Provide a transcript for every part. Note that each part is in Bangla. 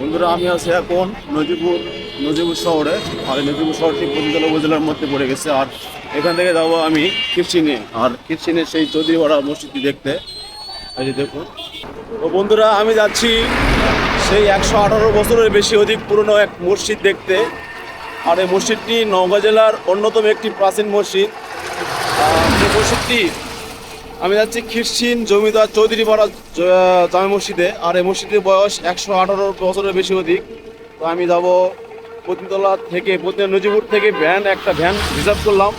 বন্ধুরা, আমি আছি এখন নজিপুর নজিপুর শহরে। আর এই নজিপুর শহরটি পতিতলা উপজেলার মধ্যে পড়ে গেছে। আর এখান থেকে যাব আমি কিরচিনে। আর কিরচিনে সেই চৌধুরীপাড়া মসজিদটি দেখতে। এই দেখুন। তো বন্ধুরা, আমি যাচ্ছি সেই একশো আঠারো বছরের বেশি অধিক পুরনো এক মসজিদ দেখতে। আর এই মসজিদটি নওগাঁ জেলার অন্যতম একটি প্রাচীন মসজিদ। মসজিদটি আমি যাচ্ছি খ্রিস্টিন জমিদার চৌধুরী পাড়া জামে মসজিদে। আর এই মসজিদের বয়স একশো আঠারো বছরের বেশি অধিক। তো আমি যাব পতিতলা থেকে পতি নজিপুর থেকে ভ্যান, একটা ভ্যান রিজার্ভ করলাম।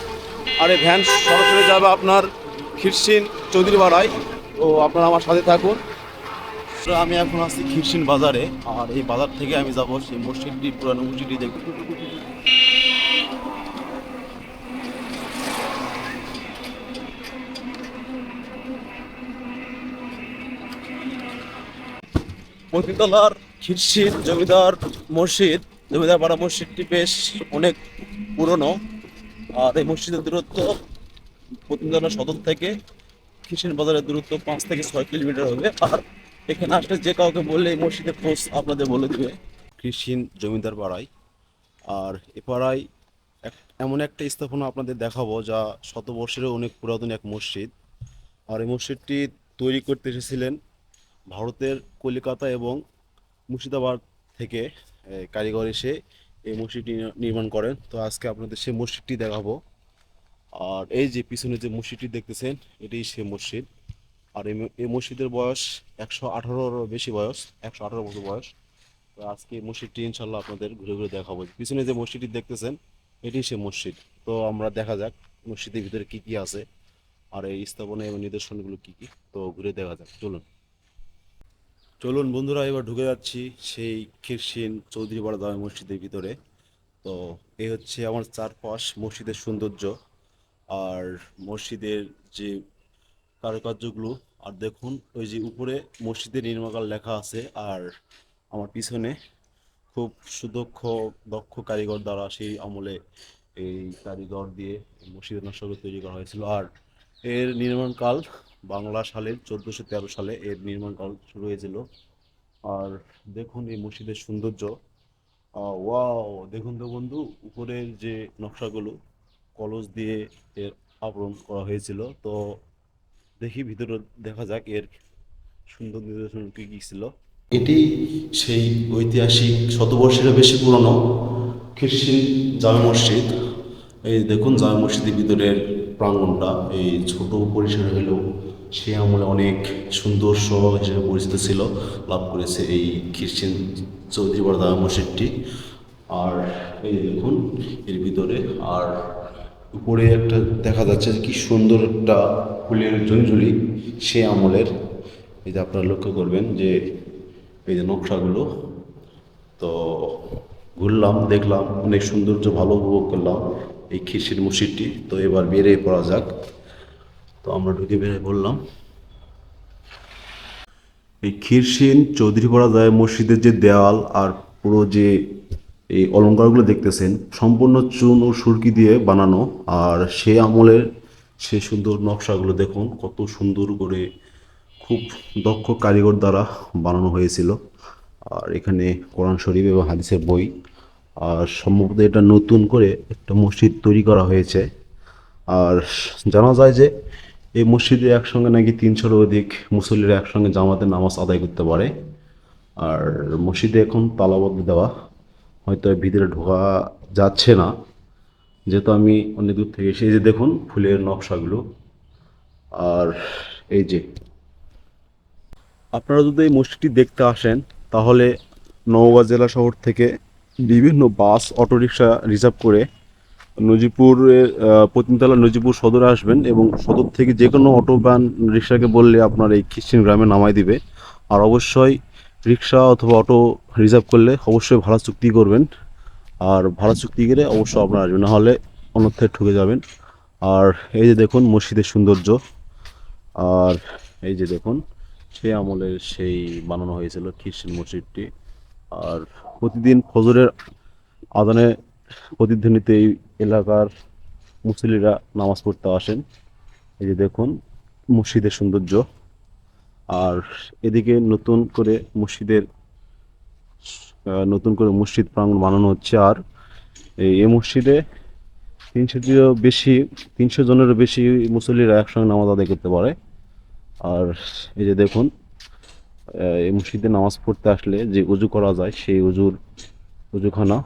আর এই ভ্যান সরাসরি যাবে আপনার খ্রিস্টিন চৌধুরী পাড়ায়। তো আপনারা আমার সাথে থাকুন। তো আমি এখন আসছি খ্রিস্টিন বাজারে। আর এই বাজার থেকে আমি যাব সেই মসজিদটি, পুরানো মসজিদটি দেখতে মতিতলার খিরশির জমিদার মসজিদ জমিদার পাড়া মসজিদটি বেশ অনেক পুরনো। আর এই মসজিদের দূরত্ব মতিতলা সদর থেকে খিরশিন বাজারের দূরত্ব পাঁচ থেকে ছয় কিলোমিটার হবে। আর এখানে আসলে যে কাউকে বললে এই মসজিদের খোঁজ আপনাদের বলে দেবে। কৃষিন জমিদার পাড়ায় আর এ পাড়ায় এক, এমন একটা স্থাপনা আপনাদের দেখাবো যা শতবর্ষেরও অনেক পুরাতন এক মসজিদ। আর এই মসজিদটি তৈরি করতে এসেছিলেন ভারতের কলিকাতা এবং মুর্শিদাবাদ থেকে কারিগর এসে এই মসজিদটি নির্মাণ করেন। তো আজকে আপনাদের সেই মসজিদটি দেখাবো। আর এই যে পিছনে যে মসজিদটি দেখতেছেন, এটাই সেই মসজিদ। আর এই মসজিদের বয়স একশো আঠারোর বেশি বয়স, একশো আঠারো বছর বয়স। তো আজকে এই মসজিদটি ইনশাল্লাহ আপনাদের ঘুরে ঘুরে দেখাবো। পিছনে যে মসজিদটি দেখতেছেন এটি সে মসজিদ। তো আমরা দেখা যাক মসজিদের ভিতরে কি কি আছে, আর এই স্থাপনা এবং নিদর্শনগুলো কি কি। তো ঘুরে দেখা যাক, চলুন। চলুন বন্ধুরা, এবার ঢুকে যাচ্ছি সেই খিরসিন চৌধুরীপাড়া দামে মসজিদের ভিতরে। তো এ হচ্ছে আমার চারপাশ মসজিদের সৌন্দর্য আর মসজিদের যে কারুকার্যগুলো। আর দেখুন, ওই যে উপরে মসজিদের নির্মাকাল লেখা আছে আর আমার পিছনে খুব সুদক্ষ, দক্ষ কারিগর দ্বারা সেই আমলে এই কারিগর দিয়ে মসজিদের নকশাগুলো তৈরি করা হয়েছিল। আর এর নির্মাণকাল বাংলা সালের চোদ্দোশো তেরো সালে এর নির্মাণকাল শুরু হয়েছিল। আর দেখুন এই মসজিদের সৌন্দর্য। ওয়াও, দেখুন তো বন্ধু, উপরের যে নকশাগুলো, কলস দিয়ে এর আবরণ করা হয়েছিল। তো দেখি ভিতরে দেখা যাক এর সুন্দর নিদর্শন কি কি ছিল। এটি সেই ঐতিহাসিক শতবর্ষেরও বেশি পুরনো খ্রিস্টিন জামে মসজিদ। এই দেখুন জামে মসজিদের ভিতরের প্রাঙ্গণটা এই ছোট পরিসরে হলেও সে আমলে অনেক সুন্দর সহ হিসেবে পরিচিত ছিল। লাভ করেছে এই খ্রিস্টিন চৌধুরী বড় জামে মসজিদটি। আর এই দেখুন, এর ভিতরে আর উপরে একটা দেখা যাচ্ছে কি সুন্দর একটা ফুলের জঞ্জুলি সে আমলের। এই যে আপনারা লক্ষ্য করবেন যে এই যে নকশাগুলো। তো ঘুরলাম, দেখলাম, অনেক সৌন্দর্য ভালো উপভোগ করলাম এই খিরশির মসজিদটি। তো এবার বেরিয়ে পড়া যাক। আমরা ঢুকে বেরিয়ে বললাম এই খিরসিন চৌধুরীপাড়া যায় মসজিদের যে দেওয়াল আর পুরো যে এই অলঙ্কারগুলো দেখতেছেন, সম্পূর্ণ চুন ও সুরকি দিয়ে বানানো। আর সে আমলের সে সুন্দর নকশাগুলো দেখুন, কত সুন্দর করে খুব দক্ষ কারিগর দ্বারা বানানো হয়েছিল। আর এখানে কোরআন শরীফ এবং হাদিসের বই। আর সম্ভবত এটা নতুন করে একটা মসজিদ তৈরি করা হয়েছে। আর জানা যায় যে এই মসজিদে একসঙ্গে নাকি তিনশোর অধিক মুসল্লিরা একসঙ্গে জামাতের নামাজ আদায় করতে পারে। আর মসজিদে এখন তালাবদ্ধ দেওয়া, হয়তো ভিতরে ঢোকা যাচ্ছে না। যেহেতু আমি অনেক দূর থেকে এসে যে দেখুন, ফুলের নকশাগুলো। আর এই যে, আপনারা যদি এই মসজিদটি দেখতে আসেন, তাহলে নওগাঁ জেলা শহর থেকে বিভিন্ন বাস, অটোরিকশা রিজার্ভ করে নজিপুরের পতিনতলা নজিপুর সদরে আসবেন এবং সদর থেকে যে কোনো অটো ভ্যান রিক্সাকে বললে আপনার এই খ্রিস্টান গ্রামে নামাই দিবে। আর অবশ্যই রিক্সা অথবা অটো রিজার্ভ করলে অবশ্যই ভাড়া চুক্তি করবেন। আর ভাড়া চুক্তি করে অবশ্যই আপনারা আসবেন, নাহলে অন্যথে ঠকে যাবেন। আর এই যে দেখুন মসজিদের সৌন্দর্য, আর এই যে দেখুন সেই আমলের সেই বানানো হয়েছিল খ্রিস্টান মসজিদটি। আর প্রতিদিন ফজরের আদানে প্রতিধ্বনিতে এই এলাকার মুসলিরা নামাজ পড়তে আসেন। এই যে দেখুন, মসজিদের সৌন্দর্য। আর এদিকে নতুন করে মসজিদের নতুন করে মসজিদ প্রাঙ্গণ বানানো হচ্ছে। আর এই মসজিদে তিনশোটিরও বেশি, তিনশো জনেরও বেশি মুসল্লিরা একসঙ্গে নামাজ আদায় করতে পারে। আর এই যে দেখুন এই মসজিদে নামাজ পড়তে আসলে যে উজু করা যায়, সেই উজুর, উজুখানা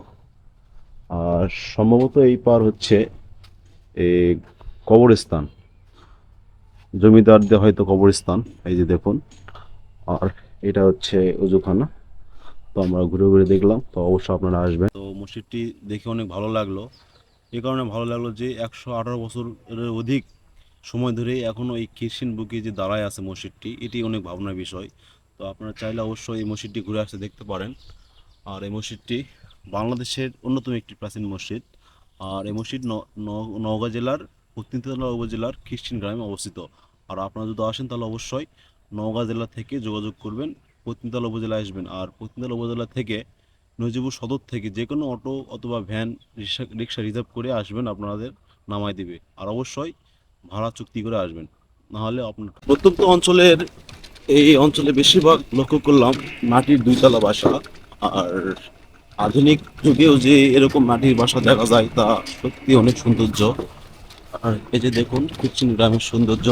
আর সম্ভবত এই পার হচ্ছে কবরস্থান। জমিদারদের হয়তো কবরস্থান, এই যে দেখুন। আর এটা হচ্ছে উজুখানা তো আমরা ঘুরে ঘুরে দেখলাম, তো অবশ্যই আপনারা আসবেন। তো মসজিদটি দেখে অনেক ভালো লাগল। এই কারণে ভালো লাগল যে একশো আঠারো বছরের অধিক সময় ধরে এখনও এই কিরসিন বুকে যে দাঁড়ায় আছে মসজিদটি, এটি অনেক ভাবনার বিষয়। তো আপনারা চাইলে অবশ্যই এই মসজিদটি ঘুরে আসতে দেখতে পারেন। আর এই মসজিদটি বাংলাদেশের অন্যতম একটি প্রাচীন মসজিদ। আর এই মসজিদ নওগাঁ জেলার পত্নীতলা উপজেলার খ্রিস্টান গ্রামে অবস্থিত। আর আপনারা যদি আসেন তাহলে অবশ্যই নওগাঁ জেলা থেকে যোগাযোগ করবেন পত্নীতলা উপজেলায় আসবেন। আর পত্নীতলা উপজেলা থেকে নজিপুর সদর থেকে যে কোনো অটো অথবা ভ্যান, রিক্সা রিক্সা রিজার্ভ করে আসবেন, আপনাদের নামায় দিবে। আর অবশ্যই ভাড়া চুক্তি করে আসবেন। নাহলে আপনার প্রত্যন্ত অঞ্চলের, এই অঞ্চলে বেশিরভাগ লক্ষ্য করলাম মাটির দুইতলা বাসা। আর আধুনিক যুগেও যে এরকম মাটির বাসা দেখা যায়, তা সত্যি অনেক সৌন্দর্য। আর এই যে দেখুন কুচিন গ্রামের সৌন্দর্য।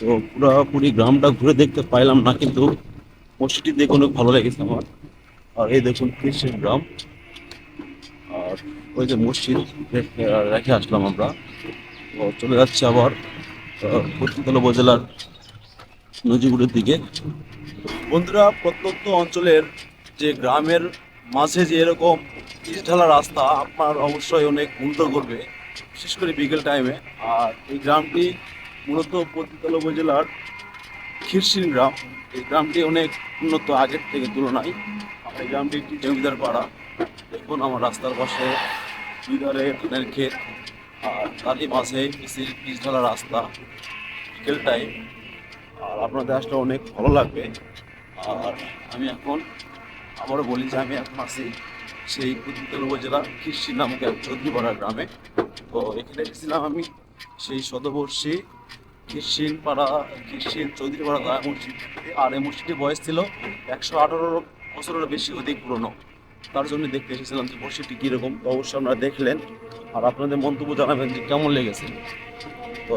তো পুরোপুরি গ্রামটা ঘুরে দেখতে পাইলাম না, কিন্তু মসজিদটি দেখে অনেক ভালো লেগেছে আমার। আর এই দেখুন, কৃষ্ণের গ্রাম। আর ওই যে মসজিদ রেখে রেখে আসলাম আমরা। তো চলে যাচ্ছে আবার পশ্চিমতলা উপজেলার নজিগুড়ের দিকে। বন্ধুরা, প্রত্যন্ত অঞ্চলের যে গ্রামের মাঝে যে এরকম ঢালা রাস্তা আপনার অবশ্যই অনেক উন্নত করবে, বিশেষ করে বিকেল টাইমে আর এই গ্রামটি মূলত পতিতলা উপজেলার খিরসিন গ্রাম। এই গ্রামটি অনেক উন্নত আগের থেকে তুলনায়। এই গ্রামটি একটি জমিদার পাড়া। দেখুন আমার রাস্তার পাশে ধারে ধানের ক্ষেত। আর তারই মাঝে পিচ ঢালা রাস্তা বিকেল টাইম আর আপনাদের আসলে অনেক ভালো লাগবে। আর আমি এখন আবারও বলি যে আমি এখন আছি সেই কুতুবতলা উপজেলার খিরসি নামক এক চৌধুরীপাড়া গ্রামে। তো এখানে এসেছিলাম আমি সেই শতবর্ষী খ্রিস্টিন পাড়া খ্রিস্টিন চৌধুরীপাড়া দয়া মসজিদ। আর এই মসজিদটির বয়স ছিল একশো আঠারো বছরের বেশি অধিক পুরনো। তার জন্য দেখতে এসেছিলাম যে মসজিদটি কীরকম। অবশ্যই আপনারা দেখলেন। আর আপনাদের মন্তব্য জানাবেন যে কেমন লেগেছে। তো